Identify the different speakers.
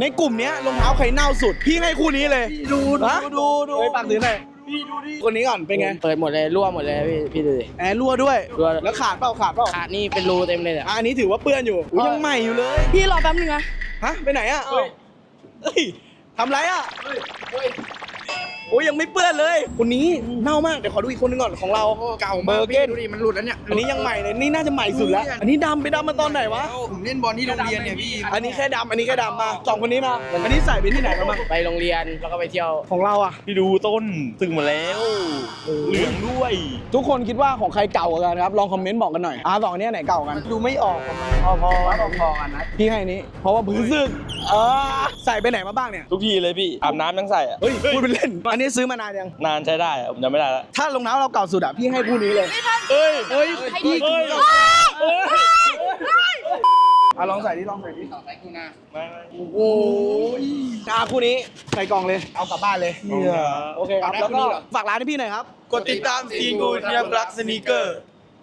Speaker 1: ในกลุ่มเนี้ยรองเท้าใครเน่าสุด พี่ให้คู่นี้เลย
Speaker 2: ดู
Speaker 1: ฮะ
Speaker 2: ดูดู
Speaker 1: เฮ้ยปากถือหน่อย
Speaker 2: พี่ดูดิ
Speaker 1: คนนี้ก่อนเป็นไง
Speaker 3: เปิดหมดเลยรั่วหมดเลยพี่พี่ดูดิ
Speaker 1: แอร์รั่วด้วย
Speaker 3: รั่ว
Speaker 1: แล้วขาดเปล่าขาดเปล่า
Speaker 3: ขาดนี่เป็นรูเต็มเลยเนี่ย
Speaker 1: อะอันนี้ถือว่าเปื้อนอยู่อุ๊ยยังใหม่อยู่เลย
Speaker 4: พี่รอแป๊บนึงนะ
Speaker 1: ฮะไปไหนอะเฮ้ยทำไรอะ โอ้ยยังไม่เปื้อนเลยคนนี้เน่ามากเดี๋ยวขอดูอีกคนนึงก่อนของเราเก่าเบอร์เกน
Speaker 2: ดูดิมันหลุดแล้วเนี่ย
Speaker 1: อันนี้ยังใหม่เลยนี่น่าจะใหม่สุดแล้ว อันนี้ดำไปดำมาตอนไหนวะ
Speaker 2: ผมเล่นบอลที่โรงเรียนเนี่ยพี่
Speaker 1: อันนี้แค่ดำอันนี้แค่ดำมาสองคนนี้มาอันนี้ใส่ไปที่ไหนมาบ้าง
Speaker 3: ไปโรงเรียนแล้วก็ไปเที่ยว
Speaker 1: ของเราอะ
Speaker 5: พี่ดูต้นสึกหมดแล้วเหลืองด้วย
Speaker 1: ทุกคนคิดว่าของใครเก่ากว่ากันครับลองคอมเมนต์บอกกันหน่อยอ่าสองอันเนี้ยไหนเก่ากัน
Speaker 2: ดูไม่ออกอะมันพอพอพอๆกันนะ
Speaker 1: พี่ให้อันนี้เพราะว่าเพื้นซึกเออใส่ไปไหนมาบ้างเนี่ย
Speaker 5: ทุกทีเลยพี่อาบน้ำยังใส่อะ
Speaker 1: เฮ้ยพูดเป็นเล่นอันนี้ซื้อมานานยัง
Speaker 5: นานใช้ได้อะผมจำไม่ได้แล้ว
Speaker 1: ถ้ารองเท้าเราเก่าสุดอะพี่ให้คู่นี้เลย
Speaker 5: เฮ้ย
Speaker 1: เฮ้ย
Speaker 4: ให้ดี
Speaker 5: เฮ้ย
Speaker 1: อะลองใส่ดิลองใส่ดิ
Speaker 5: ไม่ไม่
Speaker 1: โอ้ยอะคู่นี้ใส่กล่องเลย เอากลับบ้านเลยโอเคครับแล้วก็ฝากร้านให้พี่หน่อยครับ
Speaker 2: กดติดตามซีกูเทียบลักสนีกเกอร์